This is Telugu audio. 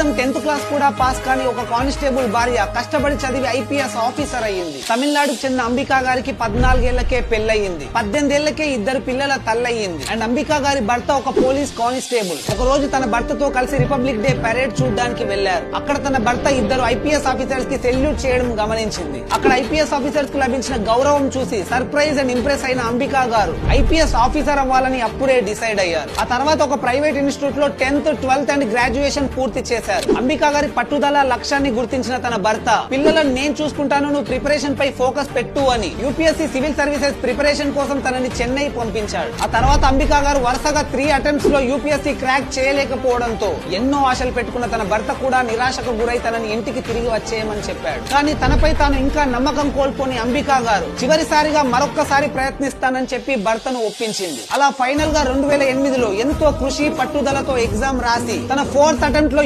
కనీసం టెన్త్ క్లాస్ కూడా పాస్ కాని ఒక కానిస్టేబుల్ భార్య కష్టపడి చదివి ఐపీఎస్ ఆఫీసర్ అయ్యింది. తమిళనాడుకు చెందిన అంబికా గారికి పద్నాలుగేళ్ళకే పెళ్ళయింది. పద్దెనిమిదేళ్ళకే ఇద్దరు పిల్లల తల్లయ్యింది అండ్ అంబికా గారి భర్త ఒక పోలీస్ కానిస్టేబుల్. ఒక రోజు తన భర్తతో కలిసి రిపబ్లిక్ డే పరేడ్ చూడడానికి వెళ్ళారు అక్కడ తన భర్త ఇద్దరు ఐపీఎస్ ఆఫీసర్స్కి సెల్యూట్ చేయడం గమనించింది. అక్కడ ఐపీఎస్ ఆఫీసర్స్కు లభించిన గౌరవం చూసి సర్ప్రైజ్ అండ్ ఇంప్రెస్ అయిన అంబికా గారు ఐపీఎస్ ఆఫీసర్ అవ్వాలని అప్పుడే డిసైడ్ అయ్యారు. ఆ తర్వాత ఒక ప్రైవేట్ ఇన్స్టిట్యూట్లో టెన్త్ ట్వెల్త్ అండ్ గ్రాడ్యుయేషన్ పూర్తి చేశారు. చేశారు. అంబికా గారి పట్టుదల లక్ష్యాన్ని గుర్తించిన తన భర్త పిల్లలను నేను చూసుకుంటాను నువ్వు ప్రిపరేషన్ పై ఫోకస్ పెట్టు అని యూపీఎస్సీ సివిల్ సర్వీసెస్ ప్రిపరేషన్ కోసం తనని చెన్నై పంపించాడు. ఆ తర్వాత అంబికా గారు వరుసగా త్రీ అటెంప్ట్స్లో యూపీఎస్సీ క్రాక్ చేయలేకపోవడంతో ఎన్నో ఆశలు పెట్టుకున్న తన భర్త కూడా నిరాశకు గురై తనని ఇంటికి తిరిగి వచ్చేయమని చెప్పాడు. కానీ తనపై తాను ఇంకా నమ్మకం కోల్పోని అంబికా గారు చివరిసారిగా మరొక్కసారి ప్రయత్నిస్తానని చెప్పి భర్తను ఒప్పించింది. అలా ఫైనల్గా రెండు వేల ఎనిమిదిలో ఎంతో కృషి పట్టుదలతో ఎగ్జామ్ రాసి తన ఫోర్త్ అటెంప్ట్లో